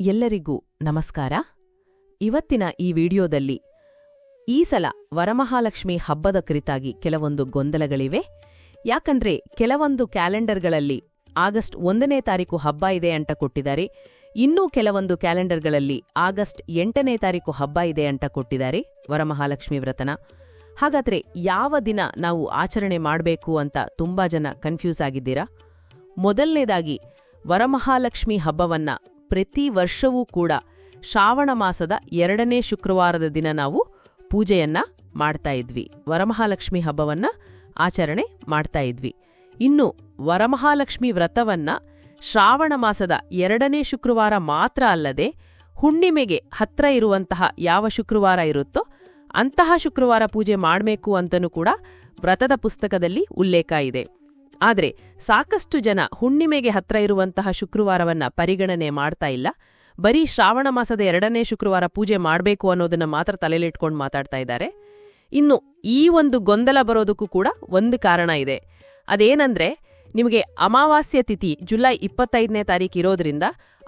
ಎಲ್ಲರಿಗೂ ನಮಸ್ಕಾರ. ಇವತ್ತಿನ ಈ ವಿಡಿಯೋದಲ್ಲಿ ಈ ಸಲ ವರಮಹಾಲಕ್ಷ್ಮಿ ಹಬ್ಬದ ಕುರಿತಾಗಿ ಕೆಲವೊಂದು ಗೊಂದಲಗಳಿವೆ. ಯಾಕಂದ್ರೆ ಕೆಲವೊಂದು ಕ್ಯಾಲೆಂಡರ್ಗಳಲ್ಲಿ ಆಗಸ್ಟ್ ಒಂದನೇ ತಾರೀಕು ಹಬ್ಬ ಇದೆ ಅಂತ ಕೊಟ್ಟಿದ್ದಾರೆ. ಇನ್ನೂ ಕೆಲವೊಂದು ಕ್ಯಾಲೆಂಡರ್ಗಳಲ್ಲಿ ಆಗಸ್ಟ್ ಎಂಟನೇ ತಾರೀಕು ಹಬ್ಬ ಇದೆ ಅಂತ ಕೊಟ್ಟಿದ್ದಾರೆ ವರಮಹಾಲಕ್ಷ್ಮಿ ವ್ರತನ. ಹಾಗಾದ್ರೆ ಯಾವ ದಿನ ನಾವು ಆಚರಣೆ ಮಾಡಬೇಕು ಅಂತ ತುಂಬಾ ಜನ ಕನ್ಫ್ಯೂಸ್ ಆಗಿದ್ದೀರಾ? ಮೊದಲನೇದಾಗಿ ವರಮಹಾಲಕ್ಷ್ಮಿ ಹಬ್ಬವನ್ನ ಪ್ರತಿ ವರ್ಷವೂ ಕೂಡ ಶ್ರಾವಣ ಮಾಸದ ಎರಡನೇ ಶುಕ್ರವಾರದ ದಿನ ನಾವು ಪೂಜೆಯನ್ನ ಮಾಡ್ತಾ ಇದ್ವಿ. ವರಮಹಾಲಕ್ಷ್ಮಿ ಹಬ್ಬವನ್ನ ಆಚರಣೆ ಮಾಡ್ತಾ ಇದ್ವಿ. ಇನ್ನು ವರಮಹಾಲಕ್ಷ್ಮಿ ವ್ರತವನ್ನ ಶ್ರಾವಣ ಮಾಸದ ಎರಡನೇ ಶುಕ್ರವಾರ ಮಾತ್ರ ಅಲ್ಲದೆ ಹುಣ್ಣಿಮೆಗೆ ಹತ್ರ ಇರುವಂತಹ ಯಾವ ಶುಕ್ರವಾರ ಇರುತ್ತೋ ಅಂತಹ ಶುಕ್ರವಾರ ಪೂಜೆ ಮಾಡಬೇಕು ಅಂತನೂ ಕೂಡ ವ್ರತದ ಪುಸ್ತಕದಲ್ಲಿ ಉಲ್ಲೇಖ ಇದೆ. ಆದರೆ ಸಾಕಷ್ಟು ಜನ ಹುಣ್ಣಿಮೆಗೆ ಹತ್ರ ಇರುವಂತಹ ಶುಕ್ರವಾರವನ್ನ ಪರಿಗಣನೆ ಮಾಡ್ತಾ ಇಲ್ಲ. ಬರೀ ಶ್ರಾವಣ ಮಾಸದ ಎರಡನೇ ಶುಕ್ರವಾರ ಪೂಜೆ ಮಾಡಬೇಕು ಅನ್ನೋದನ್ನ ಮಾತ್ರ ತಲೆಲಿಟ್ಕೊಂಡು ಮಾತಾಡ್ತಾ ಇದ್ದಾರೆ. ಇನ್ನು ಈ ಒಂದು ಗೊಂದಲ ಬರೋದಕ್ಕೂ ಕೂಡ ಒಂದು ಕಾರಣ ಇದೆ. ಅದೇನಂದ್ರೆ ನಿಮಗೆ ಅಮಾವಾಸ್ಯ ತಿಥಿ ಜುಲೈ ಇಪ್ಪತ್ತೈದನೇ ತಾರೀಕು ಇರೋದ್ರಿಂದ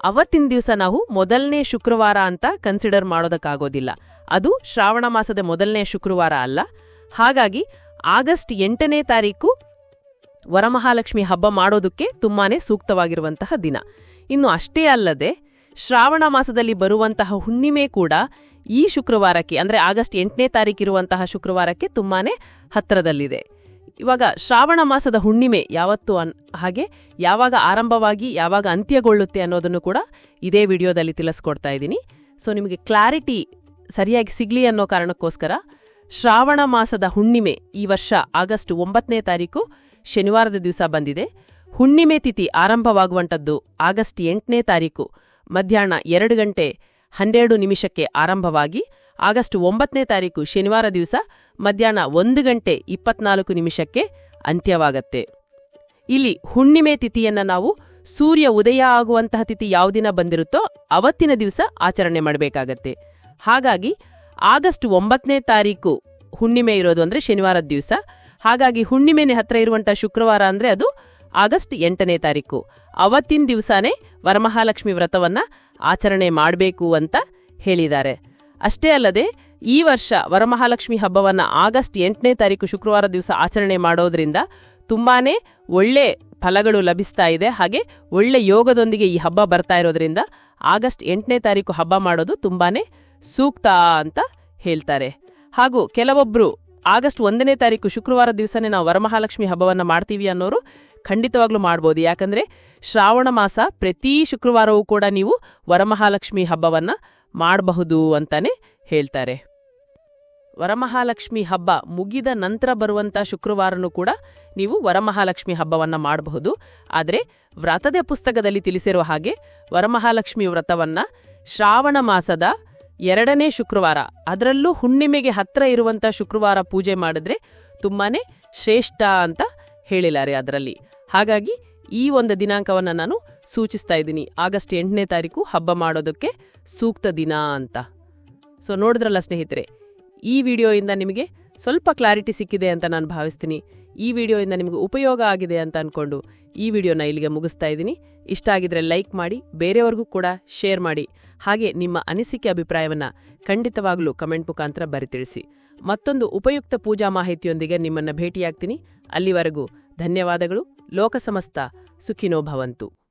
ಅವತ್ತಿನ ದಿವಸ ನಾವು ಮೊದಲನೇ ಶುಕ್ರವಾರ ಅಂತ ಕನ್ಸಿಡರ್ ಮಾಡೋದಕ್ಕಾಗೋದಿಲ್ಲ. ಅದು ಶ್ರಾವಣ ಮಾಸದ ಮೊದಲನೇ ಶುಕ್ರವಾರ ಅಲ್ಲ. ಹಾಗಾಗಿ ಆಗಸ್ಟ್ ಎಂಟನೇ ತಾರೀಕು ವರಮಹಾಲಕ್ಷ್ಮಿ ಹಬ್ಬ ಮಾಡೋದಕ್ಕೆ ತುಂಬಾನೇ ಸೂಕ್ತವಾಗಿರುವಂತಹ ದಿನ. ಇನ್ನು ಅಷ್ಟೇ ಅಲ್ಲದೆ, ಶ್ರಾವಣ ಮಾಸದಲ್ಲಿ ಬರುವಂತಹ ಹುಣ್ಣಿಮೆ ಕೂಡ ಈ ಶುಕ್ರವಾರಕ್ಕೆ, ಅಂದ್ರೆ ಆಗಸ್ಟ್ ಎಂಟನೇ ತಾರೀಕಿರುವಂತಹ ಶುಕ್ರವಾರಕ್ಕೆ ತುಂಬಾನೇ ಹತ್ತಿರದಲ್ಲಿದೆ. ಇವಾಗ ಶ್ರಾವಣ ಮಾಸದ ಹುಣ್ಣಿಮೆ ಯಾವತ್ತು ಅನ್, ಹಾಗೆ ಯಾವಾಗ ಆರಂಭವಾಗಿ ಯಾವಾಗ ಅಂತ್ಯಗೊಳ್ಳುತ್ತೆ ಅನ್ನೋದನ್ನು ಕೂಡ ಇದೇ ವಿಡಿಯೋದಲ್ಲಿ ತಿಳಿಸ್ಕೊಡ್ತಾ ಇದ್ದೀನಿ. ಸೊ, ನಿಮಗೆ ಕ್ಲಾರಿಟಿ ಸರಿಯಾಗಿ ಸಿಗ್ಲಿ ಅನ್ನೋ ಕಾರಣಕ್ಕೋಸ್ಕರ ಶ್ರಾವಣ ಮಾಸದ ಹುಣ್ಣಿಮೆ ಈ ವರ್ಷ ಆಗಸ್ಟ್ ಒಂಬತ್ತನೇ ತಾರೀಕು ಶನಿವಾರದ ದಿವಸ ಬಂದಿದೆ. ಹುಣ್ಣಿಮೆ ತಿಥಿ ಆರಂಭವಾಗುವಂಥದ್ದು ಆಗಸ್ಟ್ ಎಂಟನೇ ತಾರೀಕು. ಮಧ್ಯಾಹ್ನ ಎರಡು ಗಂಟೆ ಹನ್ನೆರಡು ನಿಮಿಷಕ್ಕೆ ಆರಂಭವಾಗಿ ಆಗಸ್ಟ್ ಒಂಬತ್ತನೇ ತಾರೀಕು ಶನಿವಾರ ದಿವಸ ಮಧ್ಯಾಹ್ನ ಒಂದು ಗಂಟೆ ಇಪ್ಪತ್ನಾಲ್ಕು ನಿಮಿಷಕ್ಕೆ ಅಂತ್ಯವಾಗತ್ತೆ. ಇಲ್ಲಿ ಹುಣ್ಣಿಮೆ ತಿಥಿಯನ್ನು ನಾವು ಸೂರ್ಯ ಉದಯ ಆಗುವಂತಹ ತಿಥಿ ಯಾವ ದಿನ ಬಂದಿರುತ್ತೋ ಅವತ್ತಿನ ದಿವಸ ಆಚರಣೆ ಮಾಡಬೇಕಾಗತ್ತೆ. ಹಾಗಾಗಿ ಆಗಸ್ಟ್ ಒಂಬತ್ತನೇ ತಾರೀಕು ಹುಣ್ಣಿಮೆ ಇರೋದು ಅಂದ್ರೆ ಶನಿವಾರದ ದಿವಸ. ಹಾಗಾಗಿ ಹುಣ್ಣಿಮೆನೆ ಹತ್ರ ಇರುವಂಥ ಶುಕ್ರವಾರ ಅಂದ್ರೆ ಅದು ಆಗಸ್ಟ್ ಎಂಟನೇ ತಾರೀಕು. ಅವತ್ತಿನ ದಿವಸನೇ ವರಮಹಾಲಕ್ಷ್ಮಿ ವ್ರತವನ್ನ ಆಚರಣೆ ಮಾಡಬೇಕು ಅಂತ ಹೇಳಿದ್ದಾರೆ. ಅಷ್ಟೇ ಅಲ್ಲದೆ ಈ ವರ್ಷ ವರಮಹಾಲಕ್ಷ್ಮಿ ಹಬ್ಬವನ್ನ ಆಗಸ್ಟ್ ಎಂಟನೇ ತಾರೀಕು ಶುಕ್ರವಾರ ದಿವಸ ಆಚರಣೆ ಮಾಡೋದ್ರಿಂದ ತುಂಬಾನೇ ಒಳ್ಳೆ ಫಲಗಳು ಲಭಿಸ್ತಾ ಇದೆ. ಹಾಗೆ ಒಳ್ಳೆ ಯೋಗದೊಂದಿಗೆ ಈ ಹಬ್ಬ ಬರ್ತಾ ಇರೋದ್ರಿಂದ ಆಗಸ್ಟ್ ಎಂಟನೇ ತಾರೀಕು ಹಬ್ಬ ಮಾಡೋದು ತುಂಬಾನೇ ಸೂಕ್ತ ಅಂತ ಹೇಳ್ತಾರೆ. ಹಾಗೂ ಕೆಲವೊಬ್ರು ಆಗಸ್ಟ್ ಒಂದನೇ ತಾರೀಕು ಶುಕ್ರವಾರ ದಿವಸನೇ ನಾವು ವರಮಹಾಲಕ್ಷ್ಮಿ ಹಬ್ಬವನ್ನ ಮಾಡ್ತೀವಿ ಅನ್ನೋರು ಖಂಡಿತವಾಗ್ಲೂ ಮಾಡ್ಬೋದು. ಯಾಕಂದ್ರೆ ಶ್ರಾವಣ ಮಾಸ ಪ್ರತಿ ಶುಕ್ರವಾರವೂ ಕೂಡ ನೀವು ವರಮಹಾಲಕ್ಷ್ಮಿ ಹಬ್ಬವನ್ನ ಮಾಡಬಹುದು ಅಂತಾನೆ ಹೇಳ್ತಾರೆ. ವರಮಹಾಲಕ್ಷ್ಮಿ ಹಬ್ಬ ಮುಗಿದ ನಂತರ ಬರುವಂಥ ಶುಕ್ರವಾರನೂ ಕೂಡ ನೀವು ವರಮಹಾಲಕ್ಷ್ಮಿ ಹಬ್ಬವನ್ನ ಮಾಡಬಹುದು. ಆದರೆ ವ್ರತದ ಪುಸ್ತಕದಲ್ಲಿ ತಿಳಿಸಿರುವ ಹಾಗೆ ವರಮಹಾಲಕ್ಷ್ಮಿ ವ್ರತವನ್ನ ಶ್ರಾವಣ ಮಾಸದ ಎರಡನೇ ಶುಕ್ರವಾರ. ಅದರಲ್ಲೂ ಹುಣ್ಣಿಮೆಗೆ ಹತ್ರ ಇರುವಂಥ ಶುಕ್ರವಾರ ಪೂಜೆ ಮಾಡಿದ್ರೆ ತುಂಬಾ ಶ್ರೇಷ್ಠ ಅಂತ ಹೇಳಿದ್ದಾರೆ ಅದರಲ್ಲಿ. ಹಾಗಾಗಿ ಈ ಒಂದು ದಿನಾಂಕವನ್ನು ನಾನು ಸೂಚಿಸ್ತಾ ಇದ್ದೀನಿ. ಆಗಸ್ಟ್ ಎಂಟನೇ ತಾರೀಕು ಹಬ್ಬ ಮಾಡೋದಕ್ಕೆ ಸೂಕ್ತ ದಿನ ಅಂತ. ಸೊ ನೋಡಿದ್ರಲ್ಲ ಸ್ನೇಹಿತರೆ, ಈ ವಿಡಿಯೋಯಿಂದ ನಿಮಗೆ ಸ್ವಲ್ಪ ಕ್ಲಾರಿಟಿ ಸಿಕ್ಕಿದೆ ಅಂತ ನಾನು ಭಾವಿಸ್ತೀನಿ. ಈ ವಿಡಿಯೋಯಿಂದ ನಿಮಗೆ ಉಪಯೋಗ ಆಗಿದೆ ಅಂತ ಅಂದ್ಕೊಂಡು ಈ ವಿಡಿಯೋನ ಇಲ್ಲಿಗೆ ಮುಗಿಸ್ತಾ ಇದ್ದೀನಿ. ಇಷ್ಟ ಆಗಿದ್ರೆ ಲೈಕ್ ಮಾಡಿ, ಬೇರೆಯವ್ರಿಗೂ ಕೂಡ ಶೇರ್ ಮಾಡಿ. ಹಾಗೆ ನಿಮ್ಮ ಅನಿಸಿಕೆ ಅಭಿಪ್ರಾಯವನ್ನ ಖಂಡಿತವಾಗಲೂ ಕಮೆಂಟ್ ಮುಖಾಂತರ ಬರಿತಿಳಿಸಿ. ಮತ್ತೊಂದು ಉಪಯುಕ್ತ ಪೂಜಾ ಮಾಹಿತಿಯೊಂದಿಗೆ ನಿಮ್ಮನ್ನ ಭೇಟಿಯಾಗ್ತೀನಿ. ಅಲ್ಲಿವರೆಗೂ ಧನ್ಯವಾದಗಳು. ಲೋಕಸಮಸ್ತ. ಸುಖಿನೋ ಭವಂತು.